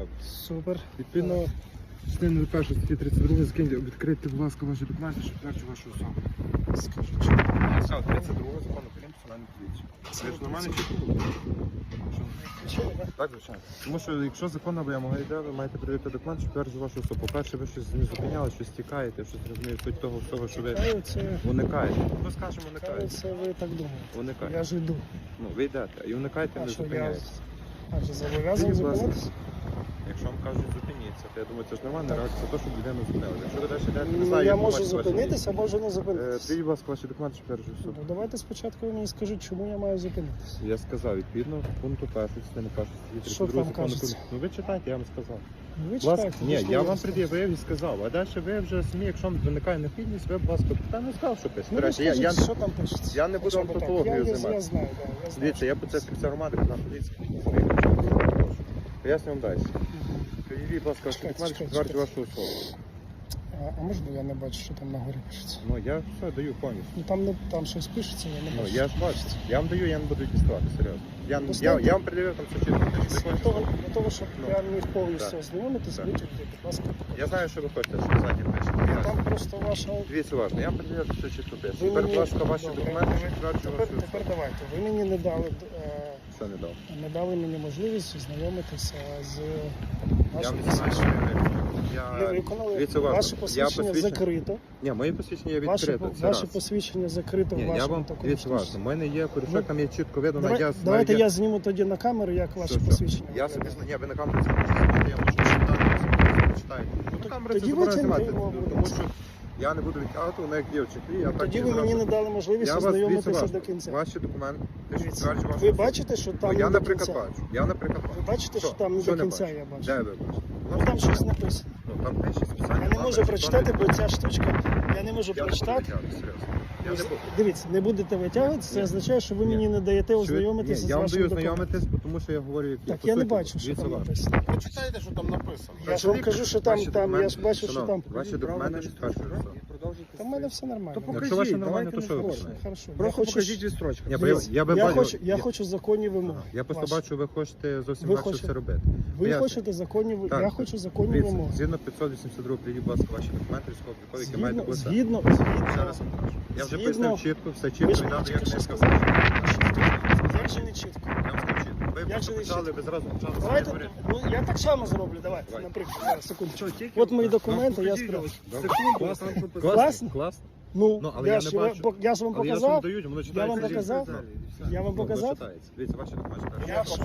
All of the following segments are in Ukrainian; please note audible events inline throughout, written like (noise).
робить. Супер. Відповідно, частиною першої статті 32 закиньте, відкрийте, будь ласка, ваші документи, щоб підтверджувати вашу особу. Скажу, чому. Я 32 закону України національну поліцію. Ви ж? Причина, да? Так, звичайно. Тому що якщо законна вимога йде, ви маєте перевірити документ, щоб підтверджувати вашу особу. По-перше, ви щось не зупиняли, щось тікаєте, щось розумієте, суть того всього, що ви це, уникаєте. Ми скажемо, каю, уникаєте. це ви так думаєте. Уникаєте. Я ж йду. Ну, ви йдете і уникаєте, А не що я зупиняєтесь. а вже зобов'язаний Будь ласка. зупинитися? Вам кажуть, зупиніться, то я думаю, це ж нормальна реакція, то, щоб людину зупинили. Якщо ви далі йдете, не знаю, я як можу ваші зупинитися, можу не. Е, зупинитися. Привіть, будь ласка, ваші документи, що підтверджують Ну, давайте спочатку ви мені скажіть, чому я маю зупинитися. Я сказав, відповідно, пункту першої частини першої статті Що 32 там закону кажеться? України. Ну ви читайте, я вам сказав. Ну, Ви Будь ласка, читайте. ні, я вам пред'явив і сказав, а далі ви вже самі, якщо вам виникає необхідність, ви, будь ласка, та не сказав, що пишете. Ну, До ви речі, я, я, що там пишеться? я не буду Хоча б так. Я- я- Я займатися. знаю, так. Я знаю. Дивіться, я по це спеціально громади, на поліції. Поясню вам далі. Мгм. Привіть, будь ласка, Чекайте, чекайте, вашу особу. А, а можна я не бачу, що там на горі пишеться? Ну, я все даю повністю. Ну там не там щось пишеться, я не Ну, я ж бачу. Я вам даю, я не буду діставати, серйозно. Я, я, Достаньте. я вам пред'явив там все. Для того, для того, щоб Ну, я міг повністю так. ознайомитись, Так. будь ласка. Я знаю, що ви хочете, що ззаді пишете. Я- Там просто ваша... Дивіться уважно, я вам пред'явив все пишу. Ви Тепер, мені- будь ласка, ваші Добре, документи, ви- підтверджують Тепер, вашу тепер особу. давайте. Ви мені не дали, е, Що не дав? не дали мені можливість ознайомитися з Я не знаю, що я... Дивіться уважно. ваше Я посвідчення посвідчення- закрито. Ні, моє посвідчення Ваше, відкрите, це ваше раз. посвідчення закрито в Ні, я вашому вам, такому дивіться в мене є корішок, там є чітко видно, Давай- я давайте я, я зніму тоді на камеру, як ваше що? посвідчення. Я собі знаю, ні, ви на камеру це можете знімати, я можу читати, читайте. Ну, камери тоді це заборонено знімати, його, тому що я не буду відтягувати, воно як є в чехлі, я так Тоді ви мені не дали можливість Я вас ознайомитися до кінця. Ваші документи, те, що Дивіться, підтверджують вашу Ви особу. бачите, що Ну, там я, не до наприклад, кінця? бачу. Я, наприклад, бачу. Ви бачите, що там не Що до не кінця, бачу? я бачу. Де ви бачите? Ну там щось написано. Ну, там спеціально. Я не можу прочитати, бо ця штучка, я не можу Я не буду прочитати. витягувати, серйозно. Я не буду. Дивіться, не будете витягувати, це Ні. означає, що ви Ні. мені не даєте Що ви- ознайомитися Ні, з Я вам вашим даю документом. ознайомитись, бо тому що я говорю, як є. Так По я не суті, бачу, що дивіться там написано. Почитайте, що там написано. Я ж вам кажу, що там, там, я ж бачу, що там. Ваші документи підтверджують особу. Та в мене все нормально. То Якщо ваше нормально, то не що ви? Хорошо. Я Просто хочу, покажіть відстрочку. Бо я, я би я бачив- хочу, я я- хочу законні вимоги. Я просто ваші. бачу, ви хочете зовсім Ви інакше хочете- все робити. Ви Поясню. хочете законні ви- Так. я хочу законні Дивіться, вимоги. згідно 582 прийдіть, будь ласка, ваші документи, військово-облікові, які Згідно, бути. згідно, згідно. раз вам кажу. Я вже Згідно- пояснив чітко, все Ви чітко, ж і тільки як що не сказати. Не чітко? Я вам скажу чітко. Ви просто почали, ви зразу почали Давайте, говорити. ну я так само зроблю, давайте, Давай. наприклад, зараз, секунду. От мої документи, я справлю. Класно? Класно. Ну, Ну, але я, я ж, не бачу. пок- я ж вам Але я ж вам показав, даю, воно я читається. вам показав, я вам Воно показав, читається. Дивіться, ваші документи. Я ж-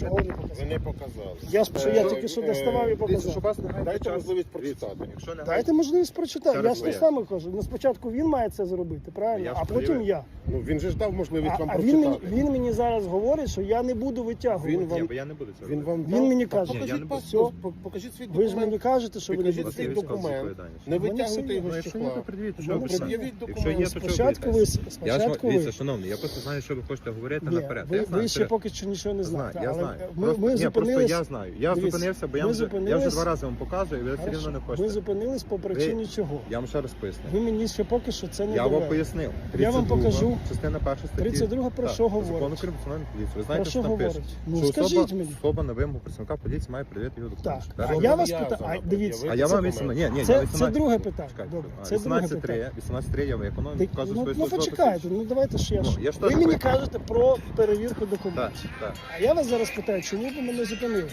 чого не показав. Ви не показали. Я ж що я Е, тільки що е, доставав і Дивіться, показав. щоб вас не Дайте час. можливість прочитати. Якщо не Дайте можливість прочитати. Я ж те саме кажу. Ну спочатку він має це зробити, правильно? Ж А потім перевірю. я. Ну він же ж дав можливість А, вам а він, мені, прочитати. він мені зараз говорить, що я не буду витягувати. Він вам- бо я не буду цього Він робити. вам Він дав? мені Та каже. Ні, я Покажіть, не паспорт, по- покажіть свій Ви ж документ. мені кажете, що ви не Покажіть будете свій Є документ. Не Вони витягуйте його Ну, якщо є, чехла. то пред'явіть, Ну, що ви пред'явіть? Якщо є, то Спочатку ви? Спочатку ви. шановний, я просто знаю, що ви хочете говорити Ні, наперед. ви, Я знаю, ви ще поки що нічого не знаєте. я але знаю. Ми, Просто- ми ні, просто я знаю. Я Дивіться, зупинився, бо я вже, я вже два рази вам показую, і ви все рівно не ми хочете. зупинились по причині чого. Я вам ще раз поясню. Ви мені ще поки що це не Я вам пояснив. Я вам покажу. Частина перша статті. 32 про що Закону говорить? України про національну поліцію. Ви Про знаєте, що що там пише? Ну Що скажіть особа, мені. особа на вимогу представника поліції має перевірити його Так, а я вас питаю, а дивіться. А я вам. 18... Ні, ні, я це друге питання. Добре, це друге питання. 18.3 я виконую, Ти- показую ну, свою ну почекайте, ну давайте ще я Ну, ж. я ж Ви теж мені кажете про перевірку Так, документів. так. А я вас зараз питаю, чому ви мене зупинили?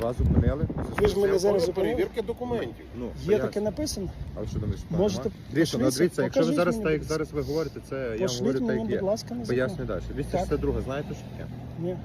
Вас зупинили. Ви ж мене зараз зупинили? перевірки документів. Ну, Є поясню. таке написано? А ви що думаєте, що Можете нема? Дивіться, ну, пошліть- дивіться, якщо ви покажіть зараз мені, так, як будь зараз ви говорите, це я вам Пошліть говорю так, мені, як будь є. ласка, на закон. Поясню далі. 262, знаєте, що таке? Ні.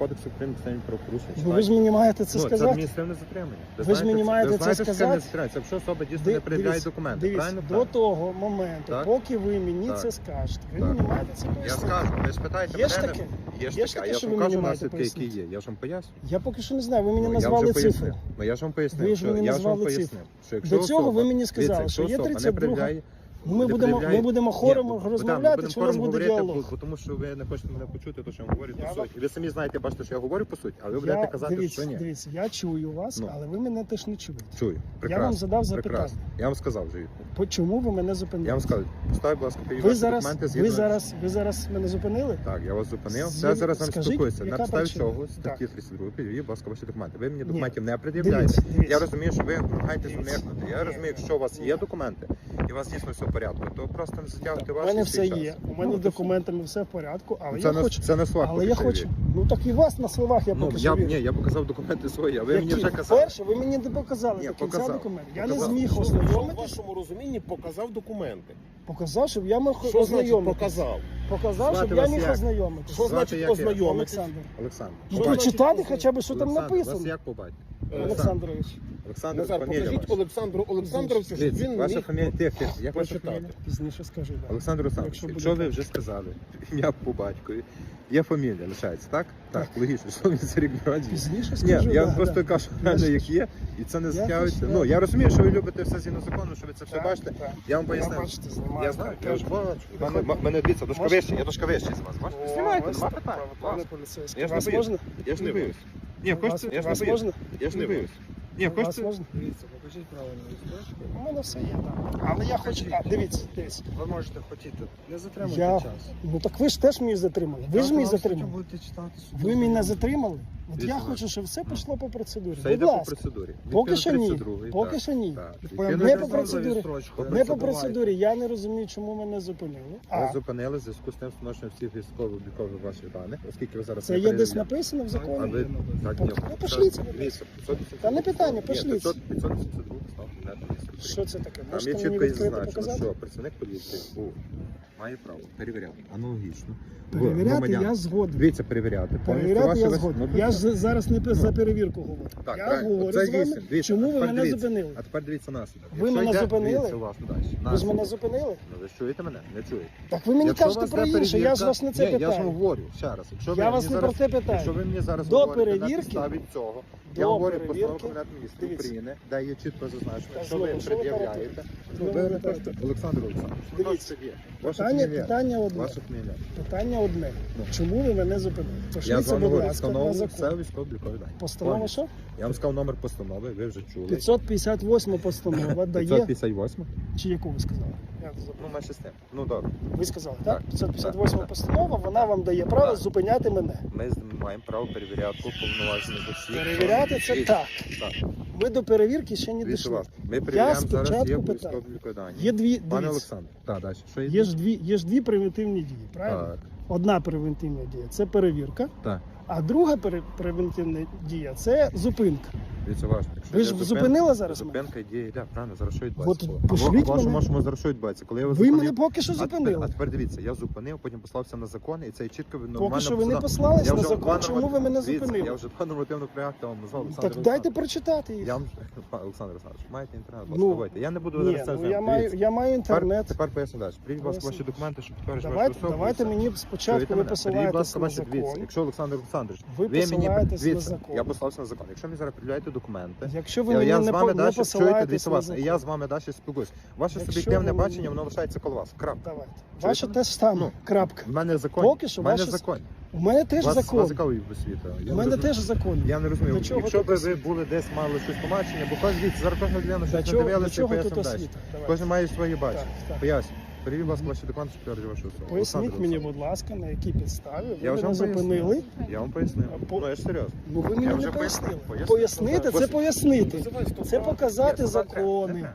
Ну, Кодекс України про правопорушення. Ну, ви ж мені маєте це ну, це сказати. адміністративне затримання. Ви ж мені знаєте маєте ви це знаєте, що сказати? затримання? Це якщо особа дійсно Ди- не пред'являє дивіться, документи, Дивіться, правильно? до Так. того моменту, Так. поки ви мені Так. це скажете, ви Так. мені маєте це Я пояснити. скажу, ви ж Є ж мене. таке? Є ж Є ж таке, таке, я що ж ви вам мені кажу маєте наслідки, які пояснити? є. Я ж вам поясню. Я поки що не знаю, ви мені Ну, я назвали вже цифри. Ну я ж вам пояснив. Ви ж що мені я ж вам назвали пояснив, цифри. що якщо До цього особа- ви мені сказали, Дивіться, що якщо є особа не 32 пред'являє- Ну, ми будемо, ми будемо хором розмовляти, будемо чи у нас буде діалог? Тому що ви не хочете мене почути, то що я вам говорю по суті. Ви самі знаєте, бачите, що я говорю по суті, а ви будете казати, дивіться, що ні. дивіться, я чую вас, Ну. але ви мене теж не чуєте. Чую. Я вам задав запитання. Прекрасно. Я вам сказав вже. Чому ви мене зупинили? Я вам сказав, поставь, будь ласка, ви зараз, документи ви зараз, ви зараз мене зупинили? Так, я вас зупинив. Згідно- Я зараз вам спілкуюся. На підставі чого статті 32 підійдіть, будь ласка, ваші документи. Ви мені документів не пред'являєте. Я розумію, що ви намагаєтесь уникнути. Я розумію, якщо у вас є документи і у вас дійсно все порядку, то просто не затягуйте У мене все є. У мене Ну, з документами все в порядку, але Це я на хочу. це на словах Але я хочу. Ну так і вас на словах я Ну, я, ні, я показав документи свої, а ви мені вже казали. Перше, ви мені не показали до кінця показав. документи. Я Показав. не зміг що в вашому розумінні показав документи. Показав, щоб я міг Що значить показав? Показав, щоб я міг як? ознайомитись. Що значить як я? ознайомитись? Олександр. Олександр. Ну, прочитати хоча б, що там Вас написано. як по батьку? Олександрович. Олександр, Назар, фамілія покажіть ваша. Олександру Олександровичу, щоб Дивіться, він ваша міг фамілія, тих, тих, як ваша прочитати. фамілія? Пізніше скажу. Да. Олександр Олександрович, Якщо буде якщо ви так. вже сказали (laughs) ім'я по батькові, є фамілія, лишається, так? Так, логічно, що він за рік народження. Пізніше Ні, скажу. я да, просто да. кажу, реально як є, і це не Я затягується. ж- Ну, я- розумію, що ви любите все згідно закону, що ви це все Так, бачите. так. Я вам Я бачите, знімаю. Я знаю, я ж бачу. Мене, м- мене дивіться, дошка вище, я дошка вище з вас. Бачите? Знімайте, нема питань. Пане Будь поліцейський, Я ж не вас боюсь. можна? Я ж не Не боюсь. Ні, хочете, я ж не боюсь. Я ж не боюсь. Ні, можна? Дивіться, покажіть правильну істочку. У мене все є, так. Але я хочу. А, дивіться, дивіться. Ви можете хотіти. Не затримуйте Я- час. Ну так ви ж теж мені затримали. Ви ж мені затримали. будете читати собі. Ви мене затримали. От я хочу, щоб все пішло по процедурі. Все Будь йде по ласка. процедурі. Поки що ні. Поки так. що ні. Так. Не по по 32-й. процедурі. Не по процедурі. Я не розумію, чому мене зупинили. А Вас зупинили в зв'язку з тим встановленням всіх військово-облікових ваших даних, оскільки ви зараз це є десь написано в А законі. ви так Ну, ні. Дивіться, 582. Та не питання, Ні, пошліться. 500 582 став місце. Що це таке? Там Можете мені чітко відкрити показати? що працівник поліції був, має право перевіряти аналогічно. Перевіряти громадян. я згоден. Дивіться, перевіряти. Перевіряти я згоден. Ну, Я ж зараз не за перевірку говорю. Так, я правильно. говорю Це з вами. Дивіться, чому ви мене дивіться. зупинили. А тепер дивіться наслідок. Ви мене зупинили? Дивіться уважно. Ви ж мене зупинили? Ну, ви чуєте мене? Не чуєте. Так ви мені Якщо кажете про йде інше, я ж вас не це Ні, Я ж вам говорю ще раз. Якщо ви Я вас не про це питаю. Якщо ви мені зараз До говорите на перевірки- підставі цього, я говорю постанову Кабінету міністрів України, де є чітко зазначено, що ви пред'являєте. Ну, Олександр Олександрович, Дивіться. так. Ваша Питання, питання одне. Ваша фамілія. Питання одне. Ну. Чому ви мене зупинили? Я з Пошліться, вами будь говорю, ласка, на встановлено закон. все військово-облікові дані. Постанова Повністю. що? Я вам сказав номер постанови, ви вже чули. 558 постанова дає. 558? Чи яку ви сказали? Я забув. Ну, менше з тим. Ну, добре. Ви сказали, так? Так. 558 Так. постанова, вона вам дає право Так. зупиняти мене. Ми з- маємо право перевіряти повноважених осіб. Перевіряти це так. Так. Ми до перевірки ще не дійшли. Ми перевіряємо зараз спочатку є питаю. Є дві, Пане дивіться, Олександр, так, далі. Що є ж дві, є ж дві превентивні дії, правильно? Так, Одна превентивна дія це перевірка, так. А друга превентивна дія це зупинка. Ви ж зупин- зупинили зараз? Зупинка діє, йде, правильно, зараз що відбувається? От Або- мене. вашому що відбувається? Коли я Ви зупинив- мене поки що А тепер, а тепер дивіться, я зупинив, потім послався на закон, і це чітко нормально Поки що ви не посадав. послались Я на закон, чому ви мене зупинили? Я вже два нормативних проєкту вам назвав. Олександр Так дайте прочитати їх. Я вам (laughs) Олександр Олександрович, маєте інтернет, Ну, ну, Я не буду зараз це ну я маю, я маю інтернет. тепер поясню далі. Прийдіть, будь ваші документи, щоб підтверджувати Давайте, давайте мені спочатку ви посилаєтесь на закон. Якщо Олександр Олександрович, Ви ви мені на закон. я послався на закон. Якщо мені зараз приділяєте документи, Якщо ви я, я не, з вами не далі чуєте, вас, і я з вами далі спілкуюсь. Ваше Якщо суб'єктивне ви бачення, воно лишається коло вас. Крапка. Давайте. Ваше теж саме. Ну, Крапка. В мене закон. Поки що в мене ваше- закон. У мене теж вас, закон. Вас? У мене теж закон. Я не розумію. Для чого Якщо б ви були десь мали щось побачення, бо кожен зараз людина Для щось пояснимо далі. освіта? Давайте. Кожен має своє бачення. Поясню. Перевів вас ваші документи, що підтверджує вашу особу. Поясніть Олександр мені, Олександрович. будь ласка, на якій підставі ви Я мене вам пояснив. зупинили. Я вам пояснив. По- Ну, я ж серйозно. Ну ви Я мені вже не пояснили. пояснив. Пояснити це пояснити. Це показати закони.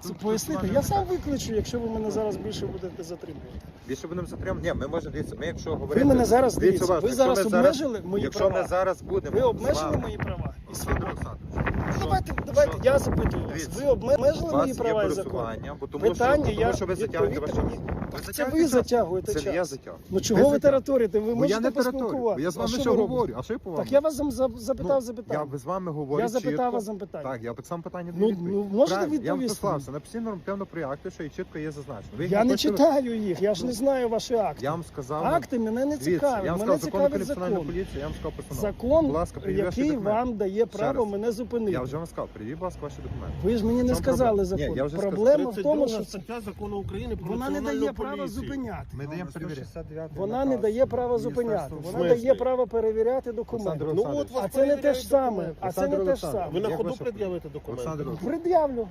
Це пояснити. Я сам вами виключу, якщо ви мене зараз більше будете затримувати. Більше будемо затримати. Ні, ми можемо дивитися. Ми якщо говорити... Ви мене зараз Дивіться, дивіться. уважно, Ви якщо зараз ми обмежили мої Якщо права. ми зараз будемо... Ви з обмежили вами- мої права і Олександр свободу. Олександрович, Давайте, давайте, я запитую вас. Дивіться, Ви обмежили мої права і закони? бо тому, Питання, що, тому я що ви затягуєте відповідь ваш час. Ви Це затягуєте ви час. затягуєте Це я час. затягую. Ну чого ви затягуєте. тараторите? Ви Бо я можете не територію. поспілкуватися. Я з А вами що ви робите? говорю. А що я по вам? Так я вас зам- за- запитав Ну, запитання. Я з вами говорю Я запитав чітко. вас запитання. Так, я само питання Ну, не ну, можете Правильно, Я вам відповісти? послався нормативно проєкти, що і чітко є зазначено. Ви їх Я не читаю їх, я ж не знаю ваші акти. Я вам сказав. Акти мене не Дивіться, цікавлять. Я вам Мене сказав закон цікавить про національну закон. поліцію, я вам сказав постанову. Закон, ласка, який документи. вам дає право раз. мене зупинити. Я вже вам сказав, приведіть, будь ласка, ваші документи. Ви ж мені не сказали закон. Ні, я вже сказав. Проблема в тому, що стаття закону України про вона не національну дає права поліцію. зупиняти. Ми даємо перевіряти. Вона не дає права зупиняти. Вона смислі? дає право перевіряти документи. Олександр Ну Олександрович. от вас А це не те ж саме. документи. А це не те ж саме. Ви на Як ходу пред'явите документи? Олександр Олександрович. Пред'явлю.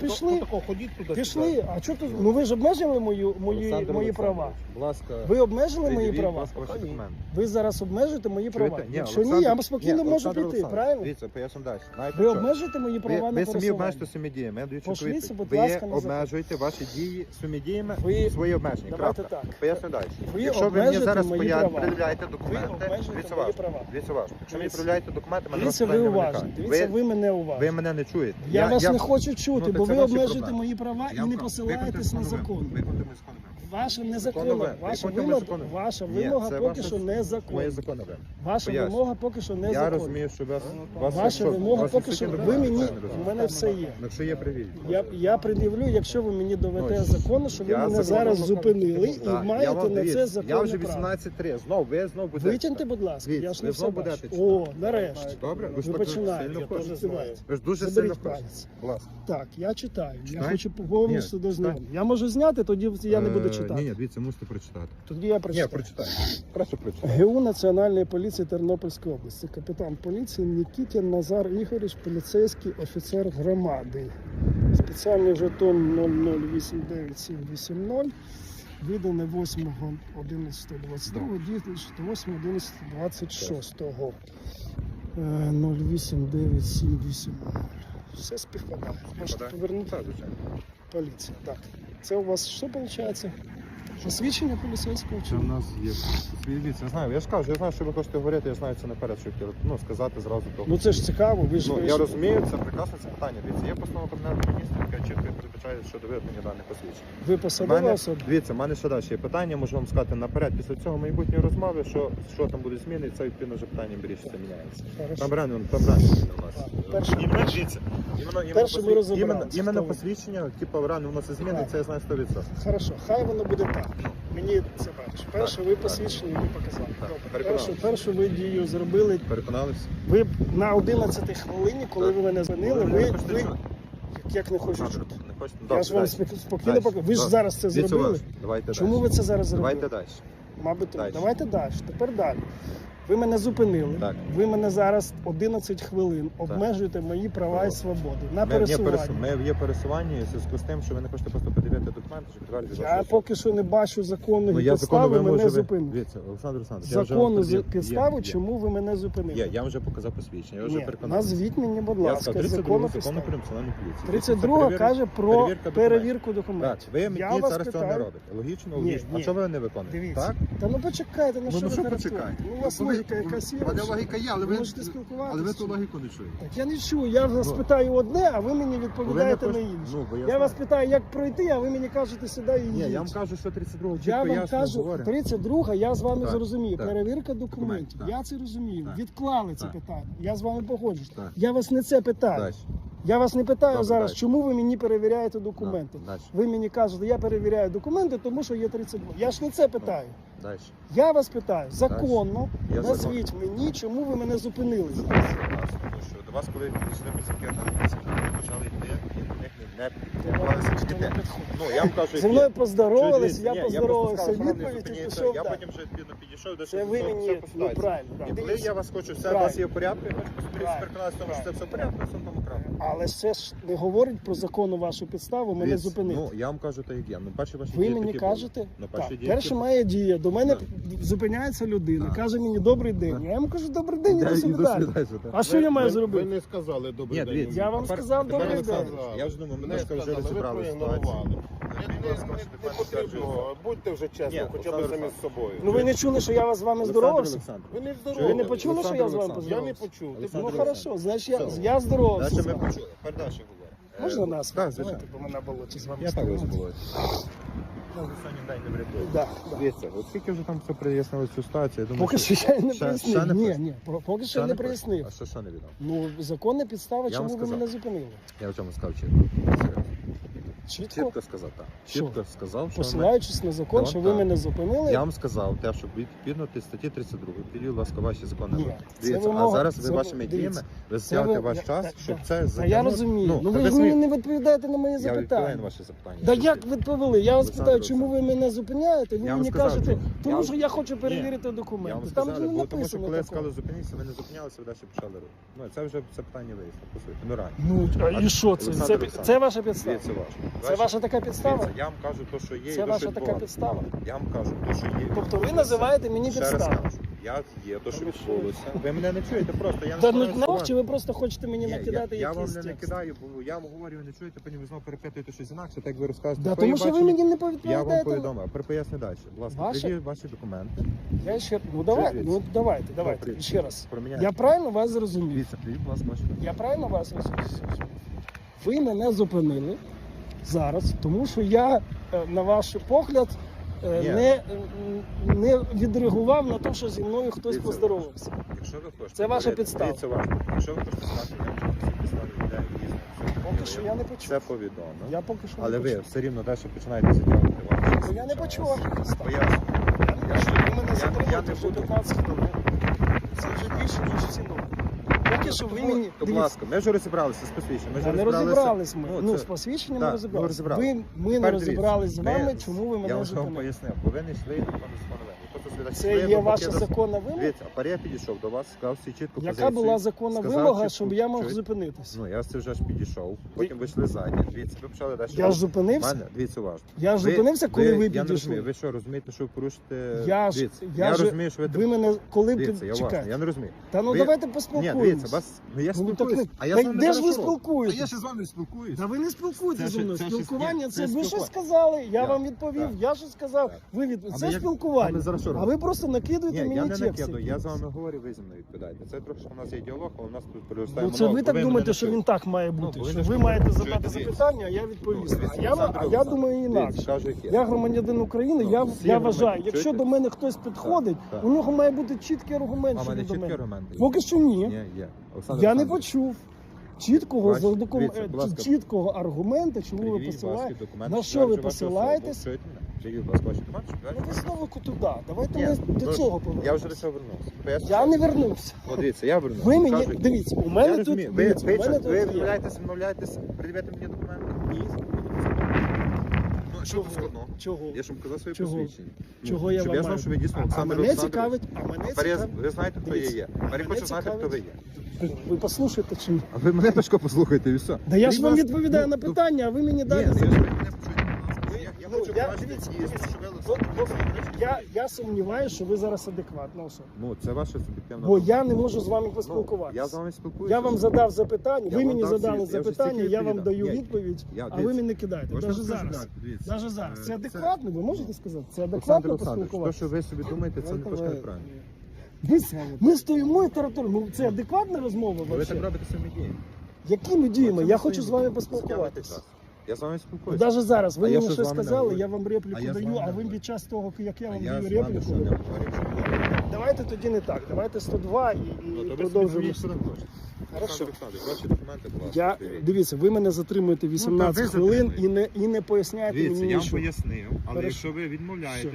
Пішли. то тако, ходіть туди. Пішли. А що тут? Ну ви ж обмежили мою, мої, Олександр мої права. Олександрович, Будь ласка, Ви обмежили мої пред'явіть, права? ласка, ваші документи. Ви зараз обмежуєте мої права. Ні, Якщо ні, Олександр- я спокійно Ні, можу Олександр піти, Олександрович, правильно? Дивіться, поясню далі. Знаєте Ви що? обмежуєте мої права Ви, на ви самі пересування. обмежуєте своїми діями. Я даю чітку Пошліться, відповідь. будь Ви ласка, на закон. обмежуєте ваші дії своїми діями Ви- свої обмеження. Давайте Крапка. так. Поясню далі. Ви Якщо ви мені обмежуєте зараз мої поя- права. пред'являєте Ви документи, обмежуєте дивіться мої уважно. права. Дивіться уважно. Якщо ви Дивіться. пред'являєте документи, мене Дивіться, ви розпитання уважні. виникає. Дивіться, Ви, ви мене уважні. ви мене не чуєте. Я, вас не хочу чути, Ну, бо ви обмежуєте мої права і не посилаєтесь на закон. Ваша незаконна, ваша вимога, ваша вимога поки що Моє незаконна. Ваша вимога поки що Я розумію, що вас, вас Ваша вимога поки що. Ви мені, у мене все є. Якщо є. Я, я пред'явлю, якщо ви мені доведете Ну, закону, що ви мене зараз зупинили і маєте на це законне Я вже право. 18.3, знов, ви знов будете. Витягньте, будь ласка, я ж не все бачу. О, нарешті. Добре? Ви Ви починаєте. Ви ж дуже сильно хочете. палець. Будь ласка. Так, я читаю. Я Читай. хочу повністю Ні, дознати. Я можу зняти, тоді я не буду Е, читати. Ні, ні, дивіться, мусите прочитати. Тоді я Ні, прочитаю. прочитай. Краще прочитай. ГУ Національної поліції Тернопільської області, капітан поліції Нікітін Назар Ігоріч, поліцейський офіцер громади. Спеціальний жетон 0089780, виданий 8.11.22, дійсний 8.11.26. Е, 08970. Все співпадає. Можете повернути поліція. Так. Це у вас що виходить? Посвідчення поліцейського чи Це в нас є свідіться. Я знаю, я ж кажу, я знаю, що ви хочете говорити, я знаю це наперед, що хотіли ну, сказати зразу того. Ну це ж цікаво, ви ж Ну, я розумію, це прекрасне це питання. Дивіться, є постанова Кабінету міністрів, яка чітко передбачає щодо виявлення даних посвідчень. Ви У посадова мене, особа? дивіться, в мене ще далі є питання, можу вам сказати наперед. Після цього майбутньої розмови, що, що там буде зміни, і це відповідно вже питання вирішиться, міняється. Хорошо. Там реально, там реально зміни у нас. Перше. Іменно, дивіться, іменно, іменно, Перше ми посвід- розібралися, іменно, хто ви. посвідчення, типу, реально воно це зміни, це я знаю 100%. Хорошо, хай воно буде так. Мені це бачиш. Перше ви посвідчення мені показали. Так, Добре. Першу, першу ви дію зробили. Переконалися? Ви на 11 хвилині, коли ви мене зупинили, ви, ви як, як не хочу чути. Не хочете? Я Добре, ж вам далі. спокійно Далі. покажу. Ви ж Добре. зараз це Дивіться зробили. уважно. Давайте Чому далі. ви це зараз зробили? Давайте далі. Мабуть, давайте далі. Тепер далі. Ви мене зупинили. Так. Ви мене зараз 11 хвилин обмежуєте мої права і свободи на Ми, ні, пересування. пересу- ми є пересування в зв'язку з тим, що ви не хочете просто подивити документи, що підтверджують Я вашу поки що не бачу законної Ну, я закону підстави вимогу мене вже ви- зупинити. Дивіться, Олександр Олександрович, я вже Законну вам з- пред'яв- підставу, є, є. чому ви мене зупинили? Є, я вам вже показав посвідчення, я вже Ні, переконався. назвіть мені, будь Я ласка, сказав, 32 законну закону підставу. про національну поліцію. 32 Перевір- каже про перевірка перевірку, документів. Так, документів. ви мені вас зараз цього не питаю. робите. Логічно, Ні, логічно. ні. А чого ви не виконуєте? Дивіться. Так? Та ну почекайте, ну Ну, що ну, ви що зараз почекайте? робите? Ну, у вас Ну, ви- логіка якась є. У логіка є, але ви можете спілкуватися. але ви ту логіку не чуєте. Так я не чую, я вас Ну. питаю одне, а ви мені відповідаєте на інше. Ну, бо я Я знаю. вас питаю, як пройти, а ви мені кажете сюди і Ні, я вам кажу, що 32 чітко Я вам ясно кажу, говорю. 32 я з вами Так, зрозумів. так. Перевірка документів. так. Я це розумію. Так. Відклали це Так. питання. Я з вами погоджуюсь. Так. Я вас не це питаю. Я вас не питаю Добре, зараз, далі. чому ви мені перевіряєте документи. Далі. Ви мені кажете, я перевіряю документи, тому що є 32. Я ж не це питаю. Далі. Я вас питаю законно. Я Назвіть мені, чому ви мене зупинили. Тому що до вас, коли пішли працівники почали йти, і до них не. Ну, я вам кажу, Зі мною поздоровались, я поздоровався відповідь і пішов Я потім вже відповідно підійшов, де Це ви мені, ну правильно. І коли я вас хочу, все у вас є в порядку, я хочу переконатися що це все в порядку, все. Але це ж не говорить про законну вашу підставу мене Дивіться, зупинити. Ну, я вам кажу так, як я. Ну, перші ваші Ви дії мені такі кажете. Ну, так, дії перша такі моя дія. До мене Так. зупиняється людина, Так. каже мені добрий день. Так. Я йому кажу, добрий день, були. іди йду далі. сюди, сюди. А що я маю Ви зробити? не сказали добрий Ні, день. Я вам Тепер- сказав тепер добрий Олександр, день. Я вже думаю, мене Не ж вже сказали, ви розібрали ситуацію. проігнорували. Будь ласка, не, не потрібно, будьте вже чесно, Ні, хоча б Олександр самі з собою. Ну ви не чули, що я вас з вами Олександр здоровався? Ви не Ви здорові. не почули, що я з вами Я поздоровався? не почув. Олександр Ну хорошо, значить я, я здоровався. Далі ми вами. почули. Тепер далі говоримо. Можна Е, нас? Так, звичайно. Давайте, бо мене болить з вами. Я так було. Не врятує. Да, да. Дивіться, от скільки вже там все прояснили цю ситуацію, я думаю, Поки що я не ще- ще не Ні, ні, про- поки що не прояснив. А що, що не відомо? Ну, законна підстава, Я чому ви сказав. мене зупинили? Я в чому сказав чітко. Чітко, Чітко сказав, так. Що? Чітко сказав, що посилаючись на закон, Ну, що ви мене зупинили. я вам сказав те, що відповідно до статті 32, підіть, будь ласка, ваші закони. Ні, це Дивіться, а вимога- зараз ви це- вашими дивіться, діями ви це ви- ваш я- час, та- щоб та- це Та я затягнути. розумію. Ну, ви ж мені не відповідаєте на мої Я відповідаю на запитання. ваші запитання. Да як ти? відповіли? Я вас Олександр питаю, чому ви мене зупиняєте? Ви Я вам мені сказав, кажете, що- тому що я хочу перевірити Я вам документи. Там сказав, не бо тому що написано коли я такого. сказали зупиніться, ви не зупинялися, ви далі почали робити. Ну, це вже це питання вияснено, по суті. Ну, реально. Ну, а і що це? Олександр Це, Олександрович, це ваша підстава? Дивіться ваше. Це ваша така підстава? Я вам кажу те, що є, Це ваша така підстава? Я вам кажу те, що є. Тобто ви називаєте мені Ще раз підставу? кажу, Я є, то, що відбулося. Ви мене не чуєте просто, я не Та ну чи ви просто хочете мені Ні, накидати я, я вам не текст? накидаю, бо я вам говорю, ви не чуєте, потім ви знову перепитуєте щось інакше, так як ви розказуєте. Да, тому що ви мені не Я вам повідповідаєте. повідомив, а поясню далі. Будь ласка, Ваше? ваші документи. Я ще ну давай, Дивіться. ну давайте, давайте Добре. ще раз. Проміняйте. Я правильно вас зрозумів? Дивіться, придіть, будь ласка, ваші документи. Я правильно вас розумію? Ви мене зупинили зараз, тому що я, е, на ваш погляд, е, не, не відреагував на те, що зі мною хтось Дивіться, поздоровався. Якщо ви хочете, Це ваша підстава. Дивіться. Якщо ви хочете знати, я вам підстави для в'їзду. Поки що я не почув. Це повідомлено. Я поки що Але не ви почув. все рівно далі починаєте затягувати. Ну, я не почув ваших підстав. Поясню. Я. Ви мене я затримуєте не вже буду. 15 хвилин. Це вже більше, ніж ціну. Поки що ви мені... Будь ласка, ми вже розібралися з посвідченням. Ми вже не розібралися. розібрались ми. Ну, Ну, з посвідченням ми. Ви, ми не розібрались з вами, чому ви мене Я вам зупинили. пояснив, бо ви не йшли до пана Просто Це є ваша законна вимога? Дивіться, а паря підійшов до вас, сказав всі чітко Яка позицію. була законна сказав, вимога, щоб я чуєте? зупинитися? Ну, я це вже ж підійшов, потім вийшли ззаді. Дивіться, ви почали далі. Я ж зупинився. Мене, дивіться уважно. Я ж зупинився, коли ви Я не розумію, підійшли. ви що, розумієте, що ви порушите... Я ж- Дивіться, я я, ж- розумію, що ви... Ви мене коли Дивіться, під... я уважно, чекаєте? я не розумію. Та ну Ви- давайте Ні, поспілкуємося. дивіться, вас... ну, я Ну, так спілкуюсь, не- а я Та вами де ж ви що? А я ще з вами спілкуюсь. Та ви не спілкуєтеся Це зі мною. це Спілкування ні, це це ви що спілкування. сказали, я Так, вам відповів, так. я що сказав, ви від... А Це як- а спілкування. зараз що А ви просто накидуєте Ні, мені я не накидаю, я з вами говорю, ви зі мною відповідаєте. Це трохи у нас є діалог, але у нас тут Ну це ви так думаєте, що він так має Ну, бути. ви що ви маєте чуєте, задати дивіться. запитання, а я відповісти. дивіться, А я, а я Олександрович, думаю інакше. Скажу, як є. Я громадянин України, Ну, я, всі я громадяни, вважаю, якщо чуєте? до мене хтось підходить, так. у нього має бути чіткий аргумент А в щодо мене до чіткі мене. аргументи. є. Поки що ні. Ні, є. Олександр Я не Олександрович, почув чіткого дивіться, е, будь ласка, чіткого аргумента, чому ви пред'явіть посилаєте. На що ви вашу посилаєтесь? особу. Чуєте мене? Пред'явіть, будь ласка, ваші документи, Ну ви знову туди. Давайте Ні, ми до ну, цього Я вже до цього вернувся. Поясню. Я не вернувся. О, дивіться, я вернувся. Ви мені Кажу, дивіться, у я мене тут розумію. Ви, дивіться, ви, у мене що, тут ви є. відмовляєтесь, відмовляєтесь, пред'явити мені документи? Що тут? Чого? Я ж вам казав своє Чого? посвідчення. Ну, Чого я Щоб вам я маю? знав, що ви дійсно А Олександр мене Олександрович. цікавить, а мене Тепер я- цікавить. ви знаєте, хто я є. Тепер я мене хочу знати, хто ви є. Ви послухайте чи ні? А ви мене трошки послухайте і все. Да я ж вам відповідаю ну, на ну, питання, а ви мені Ні, далі. ну, за- я ж мене почуйте, будь ласка. Я- Ну, дивіться, дивіться. що ви От- от Я, я сумніваюся, що ви зараз адекватна особа. Ну, це ваша суб'єктивна Бо я не можу з вами Ну, поспілкуватися. Я з вами спілкуюся. Я вам задав запитання, Я ви вам мені дав задали відповідь, я вже запитання, стільки я вам відповідав. даю Ні, відповідь, я- а ви дивіться, мені кидаєте. Навіть зараз. Навіть зараз. Це Е, адекватно, ви можете сказати? Це Олександр адекватно Олександрович, то, поспілкуватися? що ви собі думаєте, це не трошки неправильно. Ми, ми стоїмо і тараторимо. Це адекватна розмова Ви так взагалі? робите своїми діями. Якими діями? Оце Я хочу з вами поспілкуватися. Я з вами спілкуюся. Навіть зараз ви А я мені що з щось вами не сказали, говорю? я вам репліку А я з даю, вами а не ви говорю. під час того, як я А вам я даю з вами що репліку. не говорю. Давайте тоді не так. Давайте 102 і, і Ну, продовжуємо. зробіть, що там хочете. Хорошо. Ваші документи, будь ласка, Я перевірте. дивіться, ви мене затримуєте 18 ви хвилин і не і не поясняєте Дивіться, мені я вам нічого. пояснив, але Хорошо. якщо ви відмовляєтесь,